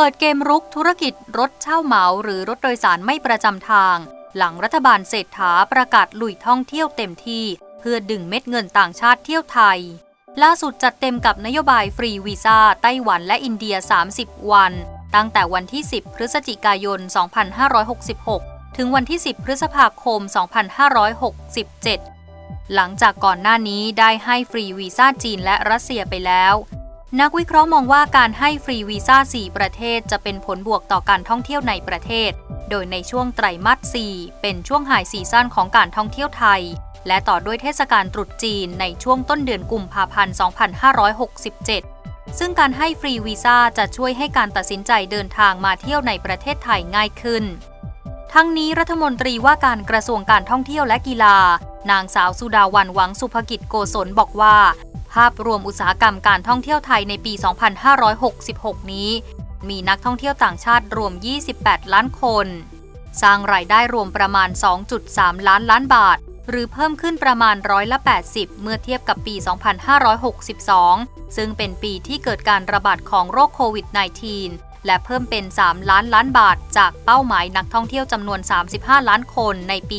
ปิดเกมรุกธุรกิจรถเช่าเหมาหรือรถโดยสารไม่ประจำทาง หลังรัฐบาลเศรษฐาประกาศลุยท่องเที่ยวเต็มที่ เพื่อดึงเม็ดเงินต่างชาติเที่ยวไทย ล่าสุดจัดเต็มกับนโยบายฟรีวีซ่าไต้หวันและอินเดีย 30 วัน ตั้งแต่วันที่ 10 พฤศจิกายน 2566 ถึงวันที่ 10 พฤษภาคม 2567 หลังจากก่อนหน้านี้ได้ให้ฟรีวีซ่าจีนและรัสเซียไปแล้ว นักวิเคราะห์มองว่าการให้ฟรีวีซ่า 4 ประเทศจะเป็นผลบวกต่อการท่องเที่ยวในประเทศ โดยในช่วงไตรมาส 4 เป็นช่วงไฮซีซั่นของการท่องเที่ยวไทย และต่อด้วยเทศกาลตรุษจีนในช่วงต้นเดือนกุมภาพันธ์ 2567 ซึ่งการให้ฟรีวีซ่าจะช่วยให้การตัดสินใจเดินทางมาเที่ยวในประเทศไทยง่ายขึ้น ทั้งนี้รัฐมนตรีว่าการกระทรวงการท่องเที่ยวและกีฬา นางสาวสุดาวันหวังสุภกิจโกศลบอกว่า ภาพรวมอุตสาหกรรมการท่องเที่ยวไทยในปี 2566 นี้ มีนักท่องเที่ยวต่างชาติรวม 28 ล้านคน สร้างรายได้รวมประมาณ 2.3 ล้านล้านบาท หรือเพิ่มขึ้นประมาณร้อยละ 80 เมื่อเทียบกับปี 2562 ซึ่งเป็นปีที่เกิดการระบาดของโรคโควิด -19 และเพิ่มเป็น 3 ล้านล้านบาท จากเป้าหมายนักท่องเที่ยวจำนวน 35 ล้านคนในปี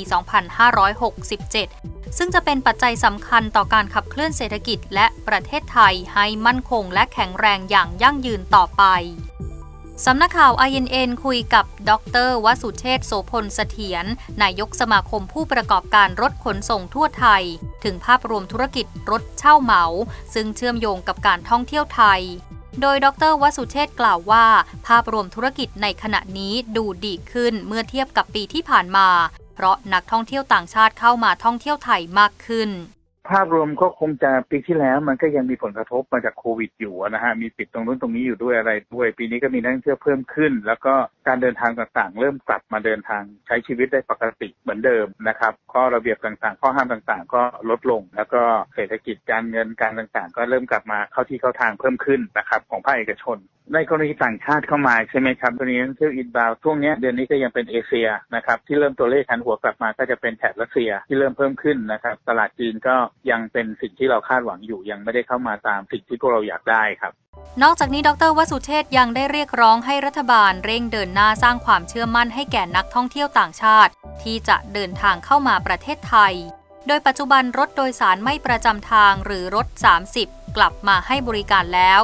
2567 ซึ่งจะเป็นปัจจัยสำคัญต่อการขับเคลื่อนเศรษฐกิจ และประเทศไทยให้มั่นคงและแข็งแรงอย่างยั่งยืนต่อไปสำนักข่าว INN คุยกับ ดรวสุเชษฐ์โสพลเสถียร นายกสมาคมผู้ประกอบการรถขนส่งทั่วไทย ถึงภาพรวมธุรกิจรถเช่าเหมา ซึ่งเชื่อมโยงกับการท่องเที่ยวไทย โดยดรวสุเชษ์กล่าวว่า ภาพรวมธุรกิจในขณะนี้ดูดีขึ้นเมื่อเทียบกับปีที่ผ่านมา เพราะนักท่องเที่ยวต่างชาติเข้ามาท่องเที่ยวไทยมากขึ้น ภาพรวมก็คงจะปีที่แล้วมันก็ยังมีผลกระทบมาจากโควิดอยู่นะฮะมีปิดตรงนู้นตรงนี้อยู่ด้วยอะไรด้วย ปีนี้ก็มีนักท่องเที่ยวเพิ่มขึ้น แล้วก็การเดินทางต่างๆ เริ่มกลับมาเดินทางใช้ชีวิตได้ปกติเหมือนเดิมนะครับข้อระเบียบต่างๆ ข้อห้ามต่างๆ ก็ลดลง แล้วก็เศรษฐกิจการเงินการต่างๆ ก็เริ่มกลับมาเข้าที่เข้าทางเพิ่มขึ้นนะครับของภาคเอกชนในกรณีต่างชาติเข้ามาใช่ไหมครับตัวนี้นักท่องเที่ยวอินบาวช่วงนี้เดือนนี้ก็ยังเป็นเอเชียนะครับที่เริ่มตัวเลขหันหัวกลับมาก็จะเป็นแถบรัสเซียที่เริ่มเพิ่มขึ้นนะครับตลาดจีนก็ยังเป็นสิ่งที่เราคาดหวังอยู่ยังไม่ได้เข้ามาตามสิ่งที่พวกเราอยากได้ครับ นอกจากนี้ดรวสุเชษฐ์ยังได้เรียกร้องให้รัฐบาลเร่งเดินหน้าสร้างความเชื่อมั่นให้แก่นักท่องเที่ยวต่างชาติ ที่จะเดินทางเข้ามาประเทศไทย โดยปัจจุบันรถโดยสารไม่ประจำทางหรือรถ 30 กลับมาให้บริการแล้ว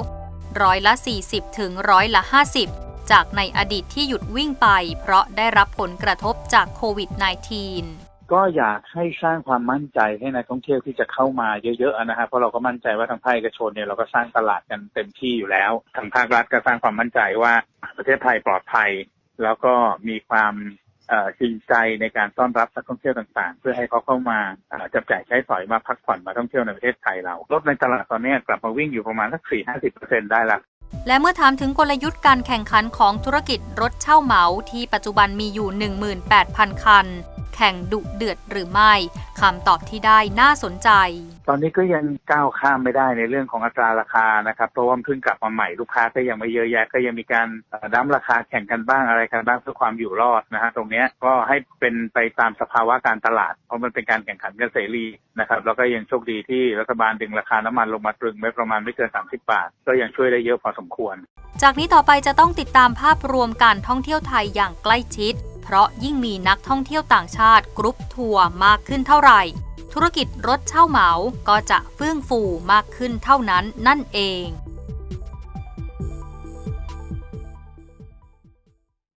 ร้อยละ 40 ถึงร้อยละ 50 จากในอดีตที่หยุดวิ่งไป เพราะได้รับผลกระทบจากโควิด -19 ก็อยากให้สร้างความมั่นใจให้นักท่องเที่ยวที่จะเข้ามาเยอะๆนะฮะเพราะเราก็มั่นใจว่าทางภาคเอกชนเนี่ยเราก็สร้างตลาดกันเต็มที่อยู่แล้ว ทางภาครัฐก็สร้างความมั่นใจว่าประเทศไทยปลอดภัย แล้วก็มีความเอ่อจริงใจในการต้อนรับนักท่องเที่ยวต่างๆ เพื่อให้เขาเข้ามาจับจ่ายใช้สอยมาพักผ่อนมาท่องเที่ยวในประเทศไทยเรารถในตลาดตอนนี้กลับมาวิ่งอยู่ประมาณสักสี่ห้าสิบเปอร์เซ็นได้ละและเมื่อถามถึงกลยุทธ์การแข่งขันของธุรกิจรถเช่าเหมาที่ปัจจุบันมีอยู่ 18,000 คัน แข่งดุเดือดหรือไม่คำตอบที่ได้น่าสนใจ ตอนนี้ก็ยังก้าวข้ามไม่ได้ในเรื่องของอัตราราคานะครับเพราะว่ามันเพิ่งกลับมาใหม่ลูกค้าก็ยังไม่เยอะแยะก็ยังมีการเอ่อดั้มราคาแข่งกันบ้างอะไรกันบ้างเพื่อความอยู่รอดนะฮะตรงเนี้ยก็ให้เป็นไปตามสภาวะการตลาด เพราะมันเป็นการแข่งขันกันเสรีนะครับแล้วก็ยังโชคดีที่รัฐบาลดึงราคาน้ำมันลงมาตรึงไว้ประมาณไม่เกิน 30 บาท ก็ยังช่วยได้เยอะพอสมควร จากนี้ต่อไปจะต้องติดตามภาพรวมการท่องเที่ยวไทยอย่างใกล้ชิด เพราะยิ่งมีนักท่องเที่ยวต่างชาติกรุ๊ปทัวร์มากขึ้นเท่าไหร่ ธุรกิจรถเช่าเหมาก็จะเฟื่องฟูมากขึ้นเท่านั้นนั่นเอง